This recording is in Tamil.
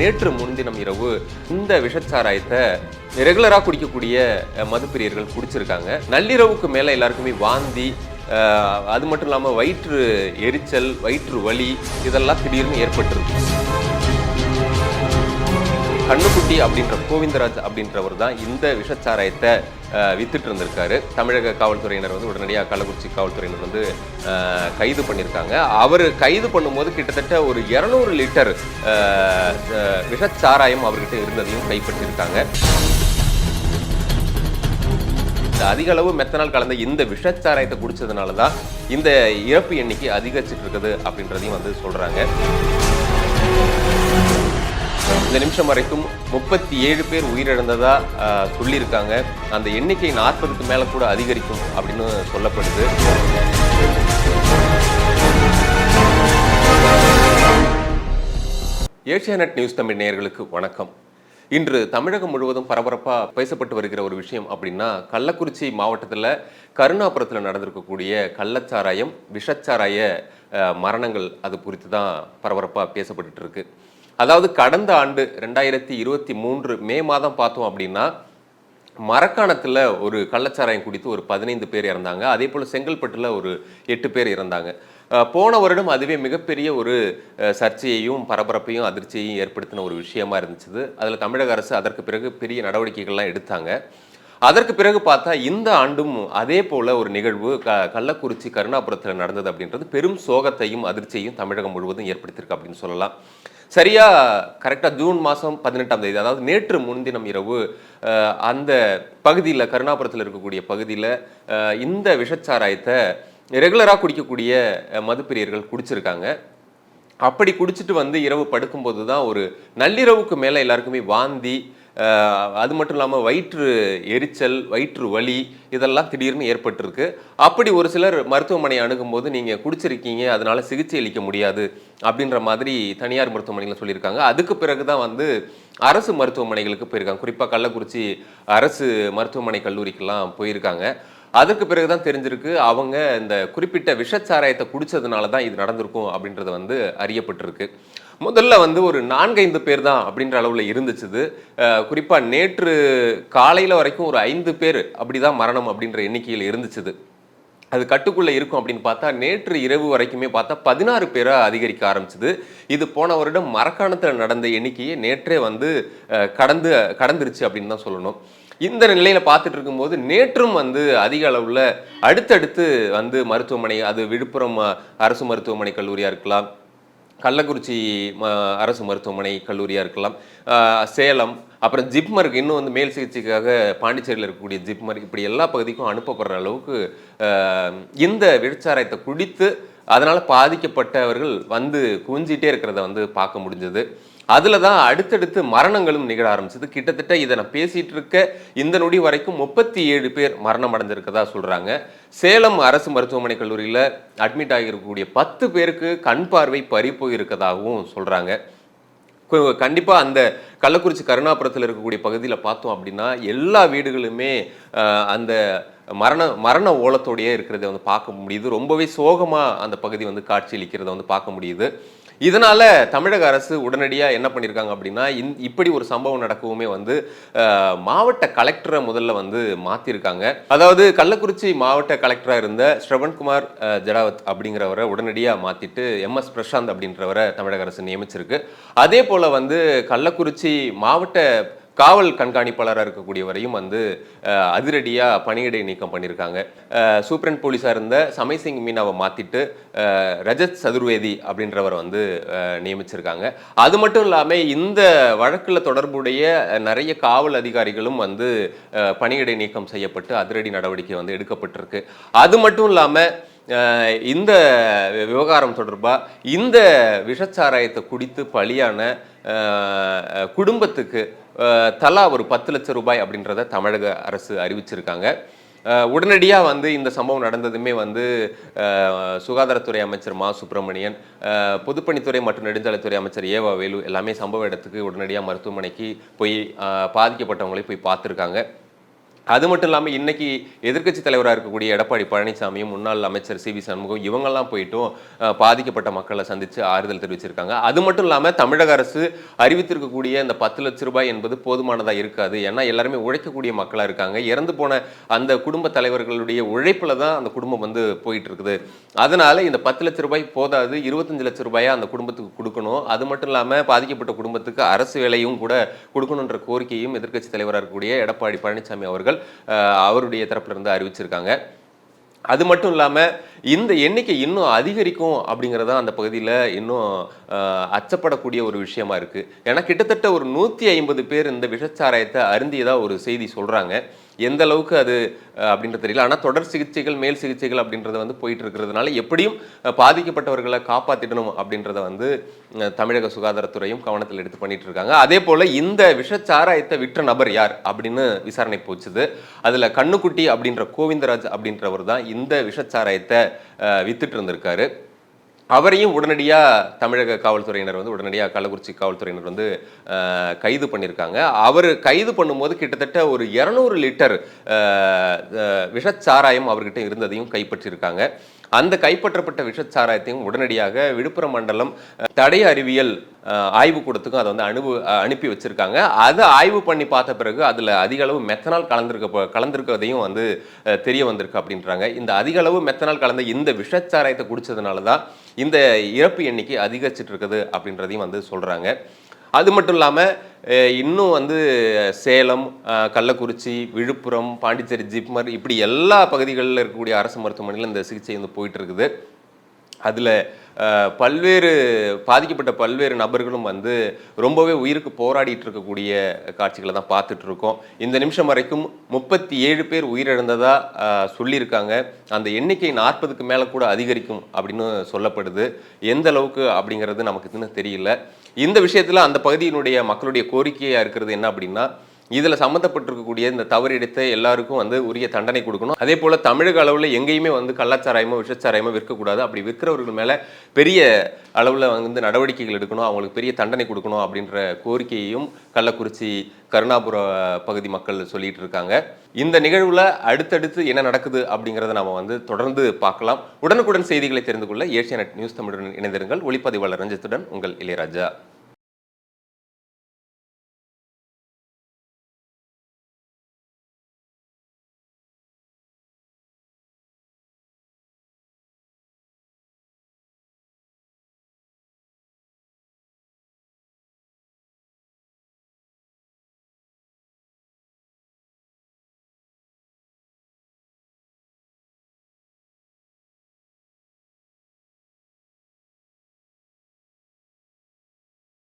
நேற்று முன்தினம் இரவு இந்த விஷச்சாராயத்தை ரெகுலராக குடிக்கக்கூடிய மதுப்பிரியர்கள் குடிச்சிருக்காங்க. நள்ளிரவுக்கு மேலே எல்லாருக்குமே வாந்தி அது மட்டும் இல்லாமல் வயிற்று எரிச்சல் வயிற்று வலி இதெல்லாம் திடீர்னு ஏற்பட்டிருக்கு. கண்ணுக்குட்டி அப்படின்ற கோவிந்தராஜ் அப்படின்றவர் தான் இந்த விஷச்சாராயத்தை வித்துட்டு இருந்திருக்காரு தமிழக காவல்துறையினர் வந்து உடனடியாக கள்ளக்குறிச்சி காவல்துறையினர் வந்து கைது பண்ணியிருக்காங்க. அவர் கைது பண்ணும்போது கிட்டத்தட்ட ஒரு இரநூறு லிட்டர் விஷச்சாராயம் அவர்கிட்ட இருந்ததையும் கைப்பற்றியிருக்காங்க. இந்த அதிக அளவு மெத்தனால் கலந்த இந்த விஷச்சாராயத்தை குடிச்சதுனால தான் இந்த இறப்பு எண்ணிக்கை அதிகரிச்சுட்டு இருக்குது அப்படின்றதையும் வந்து சொல்கிறாங்க இந்த நிமிஷம் வரைக்கும் முப்பத்தி ஏழு பேர் உயிரிழந்ததா சொல்லியிருக்காங்க. அந்த எண்ணிக்கை நாற்பதுக்கு மேல கூட அதிகரிக்கும் அப்படின்னு சொல்லப்படுது. ஏஷியாநெட் நியூஸ் தமிழ் நேயர்களுக்கு வணக்கம். இன்று தமிழகம் முழுவதும் பரபரப்பாக பேசப்பட்டு வருகிற ஒரு விஷயம் அப்படின்னா கள்ளக்குறிச்சி மாவட்டத்தில் கருணாபுரத்தில் நடந்திருக்கக்கூடிய கள்ளச்சாராயம் விஷச்சாராய மரணங்கள் அது குறித்து தான் பரபரப்பாக பேசப்பட்டுட்டு இருக்கு. அதாவது கடந்த ஆண்டு ரெண்டாயிரத்தி இருபத்தி மூன்று மே மாதம் பார்த்தோம் அப்படின்னா மரக்காணத்தில் ஒரு கள்ளச்சாராயம் குடித்து ஒரு பதினைந்து பேர் இறந்தாங்க. அதே போல் செங்கல்பட்டில் ஒரு எட்டு பேர் இறந்தாங்க. போன வருடம் அதுவே மிகப்பெரிய ஒரு சர்ச்சையையும் பரபரப்பையும் அதிர்ச்சியையும் ஏற்படுத்தின ஒரு விஷயமா இருந்துச்சு. அதில் தமிழக அரசு அதற்கு பிறகு பெரிய நடவடிக்கைகள்லாம் எடுத்தாங்க. அதற்கு பிறகு பார்த்தா இந்த ஆண்டும் அதே போல் ஒரு நிகழ்வு க கள்ளக்குறிச்சி கருணாபுரத்தில் நடந்தது அப்படின்றது பெரும் சோகத்தையும் அதிர்ச்சியையும் தமிழகம் முழுவதும் ஏற்படுத்தியிருக்கு அப்படின்னு சொல்லலாம். சரியாக கரெக்டாக ஜூன் மாதம் பதினெட்டாம் தேதி அதாவது நேற்று முன்தினம் இரவு அந்த பகுதியில் கருணாபுரத்தில் இருக்கக்கூடிய பகுதியில் இந்த விஷச்சாராயத்தை ரெகுலராக குடிக்கக்கூடிய மதுப்பிரியர்கள் குடிச்சிருக்காங்க. அப்படி குடிச்சிட்டு வந்து இரவு படுக்கும்போது தான் ஒரு நள்ளிரவுக்கு மேலே எல்லாருக்குமே வாந்தி அது மட்டும் இல்லாமல் வயிற்று எரிச்சல் வயிற்று வலி இதெல்லாம் திடீர்னு ஏற்பட்டிருக்கு. அப்படி ஒரு சிலர் மருத்துவமனை அணுகும்போது நீங்கள் குடிச்சிருக்கீங்க அதனால் சிகிச்சை அளிக்க முடியாது அப்படின்ற மாதிரி தனியார் மருத்துவமனைகளில் சொல்லியிருக்காங்க. அதுக்கு பிறகு தான் வந்து அரசு மருத்துவமனைகளுக்கு போயிருக்காங்க. குறிப்பாக கள்ளக்குறிச்சி அரசு மருத்துவமனை கல்லூரிக்கெல்லாம் போயிருக்காங்க. அதுக்கு பிறகு தான் தெரிஞ்சிருக்கு அவங்க இந்த குறிப்பிட்ட விஷச்சாராயத்தை குடிச்சதுனால தான் இது நடந்திருக்கும் அப்படின்றது வந்து அறியப்பட்டிருக்கு. முதல்ல வந்து ஒரு நான்கைந்து பேர் தான் அப்படின்ற அளவில் இருந்துச்சுது. குறிப்பாக நேற்று காலையில் வரைக்கும் ஒரு ஐந்து பேர் அப்படிதான் மரணம் அப்படின்ற எண்ணிக்கையில் இருந்துச்சுது. அது கட்டுக்குள்ளே இருக்கும் அப்படின்னு பார்த்தா நேற்று இரவு வரைக்குமே பார்த்தா பதினாறு பேராக அதிகரிக்க ஆரம்பிச்சது. இது போன வருடம் மரக்காணத்தில் நடந்த எண்ணிக்கையை நேற்றே வந்து கடந்து கடந்துருச்சு அப்படின்னு தான் சொல்லணும். இந்த நிலையில் பார்த்துட்டு இருக்கும்போது நேற்றும் வந்து அதிக அளவில் அடுத்தடுத்து வந்து மருத்துவமனை அது விழுப்புரம் அரசு மருத்துவமனை கல்லூரியாக இருக்கலாம். கள்ளக்குறிச்சி ம- அரசு மருத்துவமனை கல்லூரியாக இருக்கலாம். சேலம் அப்புறம் ஜிப்மருக்கு இன்னும் வந்து மேல் சிகிச்சைக்காக பாண்டிச்சேரியில் இருக்கக்கூடிய ஜிப்மர் இப்படி எல்லா பகுதிக்கும் அனுப்பப்படுற அளவுக்கு இந்த விழிச்சாராயத்தை குடித்து அதனால் பாதிக்கப்பட்டவர்கள் வந்து குவிஞ்சிட்டே இருக்கிறத வந்து பார்க்க முடிஞ்சது. அதில் தான் அடுத்தடுத்து மரணங்களும் நிகழ ஆரம்பிச்சது. கிட்டத்தட்ட இதை நான் பேசிகிட்டு இருக்க இந்த நொடி வரைக்கும் முப்பத்தி ஏழு பேர் மரணம் அடைஞ்சிருக்கதா சொல்கிறாங்க சேலம் அரசு மருத்துவமனை கல்லூரியில் அட்மிட் ஆகியிருக்கக்கூடிய பத்து பேருக்கு கண் பார்வை பறிப்போயிருக்கதாகவும் சொல்கிறாங்க கண்டிப்பாக அந்த கள்ளக்குறிச்சி கருணாபுரத்தில் இருக்கக்கூடிய பகுதியில் பார்த்தோம் அப்படின்னா எல்லா வீடுகளுமே அந்த மரண மரண ஓலத்தோடையே இருக்கிறத வந்து பார்க்க முடியுது. ரொம்பவே சோகமாக அந்த பகுதி வந்து காட்சியளிக்கிறத வந்து பார்க்க முடியுது. இதனால தமிழக அரசு உடனடியாக என்ன பண்ணியிருக்காங்க அப்படின்னா இந் இப்படி ஒரு சம்பவம் நடக்கவுமே வந்து மாவட்ட கலெக்டரை முதல்ல வந்து மாற்றிருக்காங்க அதாவது கள்ளக்குறிச்சி மாவட்ட கலெக்டராக இருந்த ஸ்ரவன்குமார் ஜடாவத் அப்படிங்கிறவரை உடனடியாக மாற்றிட்டு எம்எஸ் பிரசாந்த் அப்படின்றவரை தமிழக அரசு நியமிச்சிருக்கு. அதே போல் வந்து கள்ளக்குறிச்சி மாவட்ட காவல் கண்காணிப்பாளராக இருக்கக்கூடியவரையும் வந்து அதிரடியாக பணியிடை நீக்கம் பண்ணியிருக்காங்க சூப்ரண்ட் போலீஸாக இருந்த சமைசிங் மீனாவை மாற்றிட்டு ரஜத் சதுர்வேதி அப்படின்றவர் வந்து நியமிச்சிருக்காங்க. அது மட்டும் இல்லாமல் இந்த வழக்கில் தொடர்புடைய நிறைய காவல் அதிகாரிகளும் வந்து பணியிடை நீக்கம் செய்யப்பட்டு அதிரடி நடவடிக்கை வந்து எடுக்கப்பட்டிருக்கு. அது மட்டும் இல்லாமல் இந்த விவகாரம் தொடர்பாக இந்த விஷச்சாராயத்தை குடித்து பலியான குடும்பத்துக்கு தலா ஒரு பத்து லட்சம் ரூபாய் அப்படின்றத தமிழக அரசு அறிவிச்சிருக்காங்க. உடனடியாக வந்து இந்த சம்பவம் நடந்ததுமே வந்து சுகாதாரத்துறை அமைச்சர் மா. சுப்பிரமணியன் பொதுப்பணித்துறை மற்றும் நெடுஞ்சாலைத்துறை அமைச்சர் ஏவா வேலு எல்லாமே சம்பவ இடத்துக்கு உடனடியாக மருத்துவமனைக்கு போய் பாதிக்கப்பட்டவங்களை போய் பார்த்துருக்காங்க. அது மட்டும் இல்லாமல் இன்றைக்கி எதிர்க்கட்சி தலைவராக இருக்கக்கூடிய எடப்பாடி பழனிசாமியும் முன்னாள் அமைச்சர் சி வி சண்முகம் இவங்கெல்லாம் போயிட்டும் பாதிக்கப்பட்ட மக்களை சந்தித்து ஆறுதல் தெரிவிச்சிருக்காங்க. அது மட்டும் இல்லாமல் தமிழக அரசு அறிவித்திருக்கக்கூடிய இந்த பத்து லட்ச ரூபாய் என்பது போதுமானதாக இருக்காது. ஏன்னா எல்லாருமே உழைக்கக்கூடிய மக்களாக இருக்காங்க. இறந்து போன அந்த குடும்ப தலைவர்களுடைய உழைப்பில் தான் அந்த குடும்பம் வந்து போயிட்டு இருக்குது அதனால் இந்த பத்து லட்ச ரூபாய் போதாது. இருபத்தஞ்சு லட்ச ரூபாயை அந்த குடும்பத்துக்கு கொடுக்கணும். அது மட்டும் இல்லாமல் பாதிக்கப்பட்ட குடும்பத்துக்கு அரசு வேலையும் கூட கொடுக்கணுன்ற கோரிக்கையும் எதிர்க்கட்சி தலைவராக இருக்கக்கூடிய எடப்பாடி பழனிசாமி அவர்கள் தகவல் அவருடைய தரப்பிலிருந்து அறிவிச்சிருக்காங்க. அது மட்டும் இல்லாமல் இந்த எண்ணிக்கை இன்னும் அதிகரிக்கும் அப்படிங்கிறது தான் அந்த பகுதியில் இன்னும் அச்சப்படக்கூடிய ஒரு விஷயமா இருக்கு. ஏன்னா கிட்டத்தட்ட ஒரு நூற்றி ஐம்பது பேர் இந்த விஷச்சாராயத்தை அருந்தியதாக ஒரு செய்தி சொல்றாங்க. எந்த அளவுக்கு அது அப்படின்றது தெரியல. ஆனால் தொடர் சிகிச்சைகள் மேல் சிகிச்சைகள் அப்படின்றது வந்து போயிட்டு இருக்கிறதுனால எப்படியும் பாதிக்கப்பட்டவர்களை காப்பாற்றிடணும் அப்படின்றத வந்து தமிழக சுகாதாரத்துறையும் கவனத்தில் எடுத்து பண்ணிட்டு இருக்காங்க அதே போல் இந்த விஷச்சாராயத்தை விற்ற நபர் யார் அப்படின்னு விசாரணை போச்சுது. அதில் கண்ணுக்குட்டி அப்படின்ற கோவிந்தராஜ் அப்படின்றவர் தான் இந்த விஷச்சாராயத்தை வித்துட்டு இருந்திருக்காரு. அவரையும் உடனடியாக தமிழக காவல்துறையினர் வந்து உடனடியாக கள்ளக்குறிச்சி காவல்துறையினர் வந்து கைது பண்ணியிருக்காங்க அவர் கைது பண்ணும்போது கிட்டத்தட்ட ஒரு இரநூறு லிட்டர் விஷச்சாராயம் அவர்கிட்ட இருந்ததையும் கைப்பற்றியிருக்காங்க அந்த கைப்பற்றப்பட்ட விஷச்சாராயத்தையும் உடனடியாக விழுப்புரம் மண்டலம் தடை தடய அறிவியல் ஆய்வு ஆய்வுக்கூடத்துக்கும் அதை வந்து அனுபு அனுப்பி வச்சுருக்காங்க. அதை ஆய்வு பண்ணி பார்த்த பிறகு அதில் அதிக அளவு மெத்தனால் கலந்துருக்க கலந்திருக்கிறதையும் வந்து தெரிய வந்திருக்கு அப்படின்றாங்க. இந்த அதிக அளவு மெத்தனால் கலந்த இந்த விஷச்சாராயத்தை குடித்ததுனால தான் இந்த இறப்பு எண்ணிக்கை அதிகரிச்சிட்டு இருக்குது அப்படின்றதையும் வந்து சொல்கிறாங்க அது மட்டும் இல்லாமல் இன்னும் வந்து சேலம் கள்ளக்குறிச்சி விழுப்புரம் பாண்டிச்சேரி ஜிப்மர் இப்படி எல்லா பகுதிகளில் இருக்கக்கூடிய அரசு மருத்துவமனையில் இந்த சிகிச்சை வந்து போயிட்டு இருக்குது. அதில் பல்வேறு பாதிக்கப்பட்ட பல்வேறு நபர்களும் வந்து ரொம்பவே உயிருக்கு போராடிட்டு இருக்கக்கூடிய காட்சிகளை தான் பார்த்துட்டு இருக்கோம். இந்த நிமிஷம் வரைக்கும் முப்பத்தி ஏழு பேர் உயிரிழந்ததா சொல்லியிருக்காங்க. அந்த எண்ணிக்கை நாற்பதுக்கு மேலே கூட அதிகரிக்கும் அப்படின்னு சொல்லப்படுது. எந்த அளவுக்கு அப்படிங்கிறது நமக்கு இன்னும் தெரியல. இந்த விஷயத்தில் அந்த பகுதியினுடைய மக்களுடைய கோரிக்கையாக இருக்கிறது என்ன அப்படின்னா இதில் சம்மந்தப்பட்டிருக்கக்கூடிய இந்த தவறு எடுத்த எல்லாருக்கும் வந்து உரிய தண்டனை கொடுக்கணும். அதே போல் தமிழக அளவில் எங்கேயுமே வந்து கள்ளச்சாராயமோ விஷச்சாராயமோ விற்கக்கூடாது. அப்படி விற்கிறவர்கள் மேலே பெரிய அளவில் வந்து நடவடிக்கைகள் எடுக்கணும். அவங்களுக்கு பெரிய தண்டனை கொடுக்கணும் அப்படின்ற கோரிக்கையையும் கள்ளக்குறிச்சி கருணாபுர பகுதி மக்கள் சொல்லிட்டு இருக்காங்க. இந்த நிகழ்வில் அடுத்தடுத்து என்ன நடக்குது அப்படிங்கிறத நம்ம வந்து தொடர்ந்து பார்க்கலாம். உடனுக்குடன் செய்திகளை தெரிந்து கொள்ள ஏஷியா நியூஸ் தமிழுடன் இணைந்திருங்கள். ஒளிப்பதிவாளர் ரஞ்சித்துடன் உங்கள் இளையராஜா.